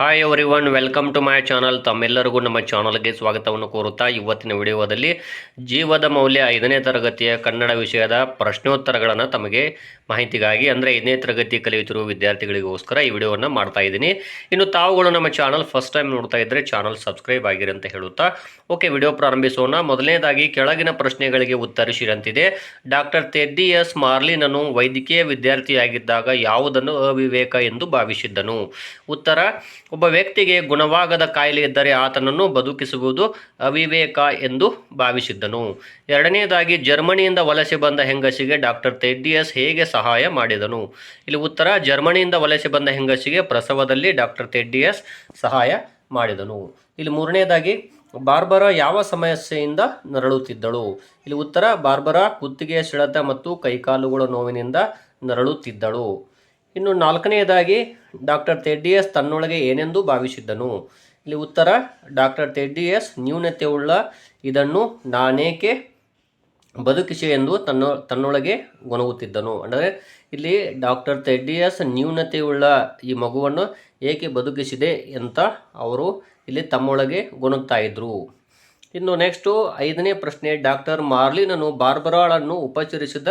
Hi everyone welcome to my channel ತಮ್ಮೆಲ್ಲರಿಗೂ ನಮ್ಮ ಚಾನಲ್ಗೆ ಸ್ವಾಗತವನ್ನು ಕೋರುತ್ತಾ ಇವತ್ತಿನ ವಿಡಿಯೋದಲ್ಲಿ ಜೀವದ ಮೌಲ್ಯ ಐದನೇ ತರಗತಿಯ ಕನ್ನಡ ವಿಷಯದ ಪ್ರಶ್ನೋತ್ತರಗಳನ್ನು ತಮಗೆ ಮಾಹಿತಿಗಾಗಿ, ಅಂದರೆ ಐದನೇ ತರಗತಿ ಕಲಿಯುತ್ತಿರುವ ವಿದ್ಯಾರ್ಥಿಗಳಿಗೋಸ್ಕರ ಈ ವಿಡಿಯೋವನ್ನು ಮಾಡ್ತಾ ಇದ್ದೀನಿ. ಇನ್ನು ತಾವುಗಳು ನಮ್ಮ ಚಾನಲ್ ಫಸ್ಟ್ ಟೈಮ್ ನೋಡ್ತಾ ಇದ್ದರೆ ಚಾನಲ್ ಸಬ್ಸ್ಕ್ರೈಬ್ ಆಗಿರಿ ಅಂತ ಹೇಳುತ್ತಾ, ಓಕೆ, ವಿಡಿಯೋ ಪ್ರಾರಂಭಿಸೋಣ. ಮೊದಲನೇದಾಗಿ ಕೆಳಗಿನ ಪ್ರಶ್ನೆಗಳಿಗೆ ಉತ್ತರಿಸಿರಂತಿದೆ. ಡಾಕ್ಟರ್ ತೆಡ್ಡಿ ಎಸ್ ಮಾರ್ಲಿನನು ವೈದ್ಯಕೀಯ ವಿದ್ಯಾರ್ಥಿಯಾಗಿದ್ದಾಗ ಯಾವುದನ್ನು ಅವಿವೇಕ ಎಂದು ಭಾವಿಸಿದ್ದನು? ಉತ್ತರ ಒಬ್ಬ ವ್ಯಕ್ತಿಗೆ ಗುಣವಾಗದ ಕಾಯಿಲೆ ಇದ್ದರೆ ಆತನನ್ನು ಬದುಕಿಸುವುದು ಅವಿವೇಕ ಎಂದು ಭಾವಿಸಿದ್ದನು. ಎರಡನೆಯದಾಗಿ, ಜರ್ಮನಿಯಿಂದ ವಲಸೆ ಬಂದ ಹೆಂಗಸಿಗೆ ಡಾಕ್ಟರ್ ತೆಡ್ಡಿಯಸ್ ಹೇಗೆ ಸಹಾಯ ಮಾಡಿದನು? ಇಲ್ಲಿ ಉತ್ತರ, ಜರ್ಮನಿಯಿಂದ ವಲಸೆ ಬಂದ ಹೆಂಗಸಿಗೆ ಪ್ರಸವದಲ್ಲಿ ಡಾಕ್ಟರ್ ತೆಡ್ಡಿಯಸ್ ಸಹಾಯ ಮಾಡಿದನು. ಇಲ್ಲಿ ಮೂರನೇದಾಗಿ ಬಾರ್ಬರ ಯಾವ ಸಮಸ್ಯೆಯಿಂದ ನರಳುತ್ತಿದ್ದಳು? ಇಲ್ಲಿ ಉತ್ತರ, ಬಾರ್ಬರ ಕುತ್ತಿಗೆಯ ಸೆಳೆತ ಮತ್ತು ಕೈಕಾಲುಗಳ ನೋವಿನಿಂದ ನರಳುತ್ತಿದ್ದಳು. ಇನ್ನು ನಾಲ್ಕನೆಯದಾಗಿ ಡಾಕ್ಟರ್ ತೆಡ್ಡಿಯಸ್ ತನ್ನೊಳಗೆ ಏನೆಂದು ಭಾವಿಸಿದ್ದನು. ಇಲ್ಲಿ ಉತ್ತರ, ಡಾಕ್ಟರ್ ತೆಡ್ಡಿಯಸ್ ನ್ಯೂನತೆಯುಳ್ಳ ಇದನ್ನು ನಾನೇಕೆ ಬದುಕಿಸಿ ಎಂದು ತನ್ನ, ತನ್ನೊಳಗೆ ಗೊನಗುತ್ತಿದ್ದನು ಅಂದರೆ ಇಲ್ಲಿ ಡಾಕ್ಟರ್ ತೆಡ್ಡಿಯಸ್ ನ್ಯೂನತೆಯುಳ್ಳ ಈ ಮಗುವನ್ನು ಏಕೆ ಬದುಕಿಸಿದೆ ಅಂತ ಅವರು ಇಲ್ಲಿ ತಮ್ಮೊಳಗೆ ಗೊಣಗ್ತಾ ಇದ್ರು. ಇನ್ನು ನೆಕ್ಸ್ಟು ಐದನೇ ಪ್ರಶ್ನೆ, ಡಾಕ್ಟರ್ ಮಾರ್ಲಿನನು ಬಾರ್ಬರಾಳನ್ನು ಉಪಚರಿಸಿದ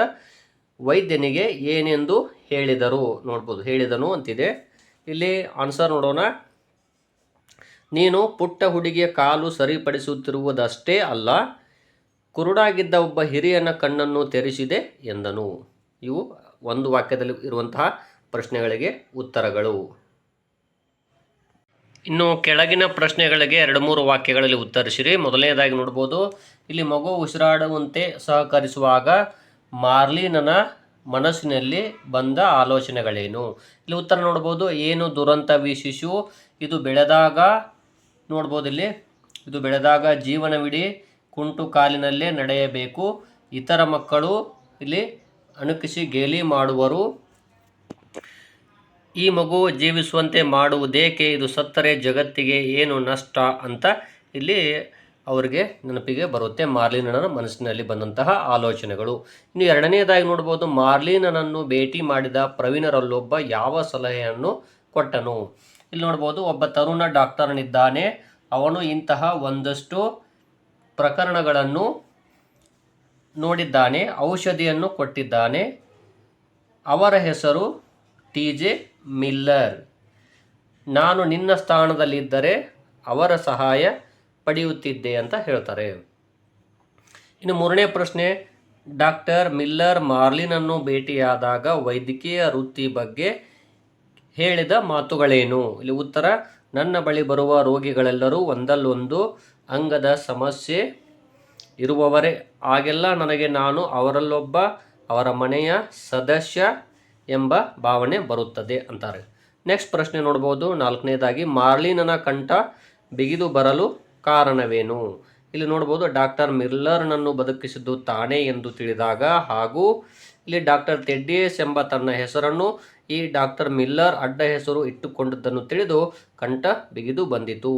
ವೈದ್ಯನಿಗೆ ಏನೆಂದು ಹೇಳಿದರು ನೋಡ್ಬೋದು. ಹೇಳಿದನು ಅಂತಿದೆ. ಇಲ್ಲಿ ಆನ್ಸರ್ ನೋಡೋಣ. ನೀನು ಪುಟ್ಟ ಹುಡುಗಿಯ ಕಾಲು ಸರಿಪಡಿಸುತ್ತಿರುವುದಷ್ಟೇ ಅಲ್ಲ, ಕುರುಡಾಗಿದ್ದ ಒಬ್ಬ ಹಿರಿಯನ ಕಣ್ಣನ್ನು ತೆರೆಸಿದೆ ಎಂದನು. ಇವು ಒಂದು ವಾಕ್ಯದಲ್ಲಿ ಇರುವಂತಹ ಪ್ರಶ್ನೆಗಳಿಗೆ ಉತ್ತರಗಳು. ಇನ್ನು ಕೆಳಗಿನ ಪ್ರಶ್ನೆಗಳಿಗೆ ಎರಡು ಮೂರು ವಾಕ್ಯಗಳಲ್ಲಿ ಉತ್ತರಿಸಿರಿ. ಮೊದಲನೇದಾಗಿ ನೋಡ್ಬೋದು, ಇಲ್ಲಿ ಮಗು ಉಸಿರಾಡುವಂತೆ ಸಹಕರಿಸುವಾಗ ಮಾರ್ಲಿನನ ಮನಸ್ಸಿನಲ್ಲಿ ಬಂದ ಆಲೋಚನೆಗಳೇನು? ಇಲ್ಲಿ ಉತ್ತರ ನೋಡ್ಬೋದು, ಏನು ದುರಂತವಿ ಶಿಶು ಇದು ಬೆಳೆದಾಗ, ನೋಡ್ಬೋದು ಇಲ್ಲಿ, ಇದು ಬೆಳೆದಾಗ ಜೀವನವಿಡೀ ಕುಂಟು ಕಾಲಿನಲ್ಲೇ ನಡೆಯಬೇಕು. ಇತರ ಮಕ್ಕಳು ಇಲ್ಲಿ ಅಣುಕಿಸಿ ಗೇಲಿ ಮಾಡುವರು. ಈ ಮಗು ಜೀವಿಸುವಂತೆ ಮಾಡುವುದೇಕೆ? ಇದು ಸತ್ತರೆ ಜಗತ್ತಿಗೆ ಏನು ನಷ್ಟ ಅಂತ ಇಲ್ಲಿ ಅವರಿಗೆ ನೆನಪಿಗೆ ಬರುತ್ತೆ. ಮಾರ್ಲಿನನ ಮನಸ್ಸಿನಲ್ಲಿ ಬಂದಂತಹ ಆಲೋಚನೆಗಳು. ಇನ್ನು ಎರಡನೇದಾಗಿ ನೋಡ್ಬೋದು ಮಾರ್ಲಿನನನ್ನು ಭೇಟಿ ಮಾಡಿದ ಪ್ರವೀಣರಲ್ಲೊಬ್ಬ ಯಾವ ಸಲಹೆಯನ್ನು ಕೊಟ್ಟನು? ಇಲ್ಲಿ ನೋಡ್ಬೋದು, ಒಬ್ಬ ತರುಣ ಡಾಕ್ಟರ್ನಿದ್ದಾನೆ. ಅವನು ಇಂತಹ ಒಂದಷ್ಟು ಪ್ರಕರಣಗಳನ್ನು ನೋಡಿದ್ದಾನೆ, ಔಷಧಿಯನ್ನು ಕೊಟ್ಟಿದ್ದಾನೆ. ಅವರ ಹೆಸರು ಟಿ ಜೆ ಮಿಲ್ಲರ್. ನಾನು ನಿನ್ನ ಸ್ಥಾನದಲ್ಲಿದ್ದರೆ ಅವರ ಸಹಾಯ ಪಡೆಯುತ್ತಿದ್ದೆ ಅಂತ ಹೇಳ್ತಾರೆ. ಇನ್ನು ಮೂರನೇ ಪ್ರಶ್ನೆ, ಡಾಕ್ಟರ್ ಮಿಲ್ಲರ್ ಮಾರ್ಲಿನನ್ನು ಭೇಟಿಯಾದಾಗ ವೈದ್ಯಕೀಯ ವೃತ್ತಿ ಬಗ್ಗೆ ಹೇಳಿದ ಮಾತುಗಳೇನು? ಇಲ್ಲಿ ಉತ್ತರ, ನನ್ನ ಬಳಿ ಬರುವ ರೋಗಿಗಳೆಲ್ಲರೂ ಒಂದಲ್ಲೊಂದು ಅಂಗದ ಸಮಸ್ಯೆ ಇರುವವರೇ. ಆಗೆಲ್ಲ ನನಗೆ ನಾನು ಅವರಲ್ಲೊಬ್ಬ, ಅವರ ಮನೆಯ ಸದಸ್ಯ ಎಂಬ ಭಾವನೆ ಬರುತ್ತದೆ ಅಂತಾರೆ. ನೆಕ್ಸ್ಟ್ ಪ್ರಶ್ನೆ ನೋಡ್ಬೋದು. ನಾಲ್ಕನೇದಾಗಿ, ಮಾರ್ಲಿನನ ಕಂಠ ಬಿಗಿದು ಬರಲು ಕಾರಣವೇನು? ಇಲ್ಲಿ ನೋಡ್ಬೋದು ಡಾಕ್ಟರ್ ಮಿರ್ಲರ್ನನ್ನು ಬದುಕಿಸಿದ್ದು ತಾನೇ ಎಂದು ತಿಳಿದಾಗ ಹಾಗೂ ಇಲ್ಲಿ ಡಾಕ್ಟರ್ ತೆಡ್ಡಿಯಸ್ ಎಂಬ ತನ್ನ ಹೆಸರನ್ನು ಈ ಡಾಕ್ಟರ್ ಮಿಲ್ಲರ್ ಅಡ್ಡ ಹೆಸರು ಇಟ್ಟುಕೊಂಡದ್ದನ್ನು ತಿಳಿದು ಕಂಠ ಬಿಗಿದು ಬಂದಿತು.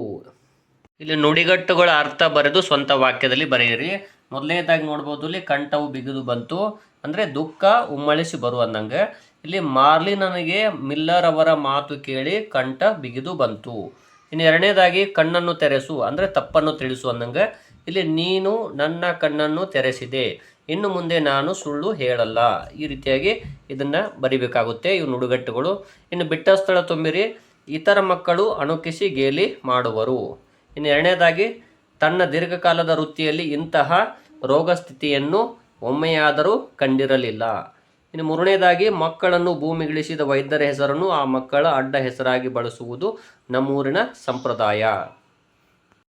ಇಲ್ಲಿ ನುಡಿಗಟ್ಟುಗಳ ಅರ್ಥ ಬರೆದು ಸ್ವಂತ ವಾಕ್ಯದಲ್ಲಿ ಬರೆಯಿರಿ. ಮೊದಲನೇದಾಗಿ ನೋಡ್ಬೋದು ಇಲ್ಲಿ ಕಂಠವು ಬಿಗಿದು ಬಂತು. ಅಂದರೆ ದುಃಖ ಉಮ್ಮಳಿಸಿ ಬರು ಅಂದಂಗೆ. ಇಲ್ಲಿ ಮಾರ್ಲಿ ನನಗೆ ಮಿಲ್ಲರ್ ಅವರ ಮಾತು ಕೇಳಿ ಕಂಠ ಬಿಗಿದು ಬಂತು. ಇನ್ನು ಎರಡನೇದಾಗಿ ಕಣ್ಣನ್ನು ತೆರೆಸು, ಅಂದರೆ ತಪ್ಪನ್ನು ತಿಳಿಸು ಅಂದಂಗೆ, ಇಲ್ಲಿ ನೀನು ನನ್ನ ಕಣ್ಣನ್ನು ತೆರೆಸಿದೆ, ಇನ್ನು ಮುಂದೆ ನಾನು ಸುಳ್ಳು ಹೇಳಲ್ಲ. ಈ ರೀತಿಯಾಗಿ ಇದನ್ನು ಬರಿಬೇಕಾಗುತ್ತೆ ಇವು ನುಡುಗಟ್ಟುಗಳು. ಇನ್ನು ಬಿಟ್ಟ ಸ್ಥಳ ತುಂಬಿರಿ, ಇತರ ಮಕ್ಕಳು ಅಣುಕಿಸಿ ಗೇಲಿ ಮಾಡುವರು. ಇನ್ನು ಎರಡನೇದಾಗಿ, ತನ್ನ ದೀರ್ಘಕಾಲದ ವೃತ್ತಿಯಲ್ಲಿ ಇಂತಹ ರೋಗ ಸ್ಥಿತಿಯನ್ನು ಒಮ್ಮೆಯಾದರೂ ಕಂಡಿರಲಿಲ್ಲ. ಇನ್ನು ಮೂರನೇದಾಗಿ ಮಕ್ಕಳನ್ನು ಭೂಮಿಗಿಳಿಸಿದ ವೈದ್ಯರ ಹೆಸರನ್ನು ಆ ಮಕ್ಕಳ ಅಡ್ಡ ಹೆಸರಾಗಿ ಬಳಸುವುದು ನಮ್ಮೂರಿನ ಸಂಪ್ರದಾಯ.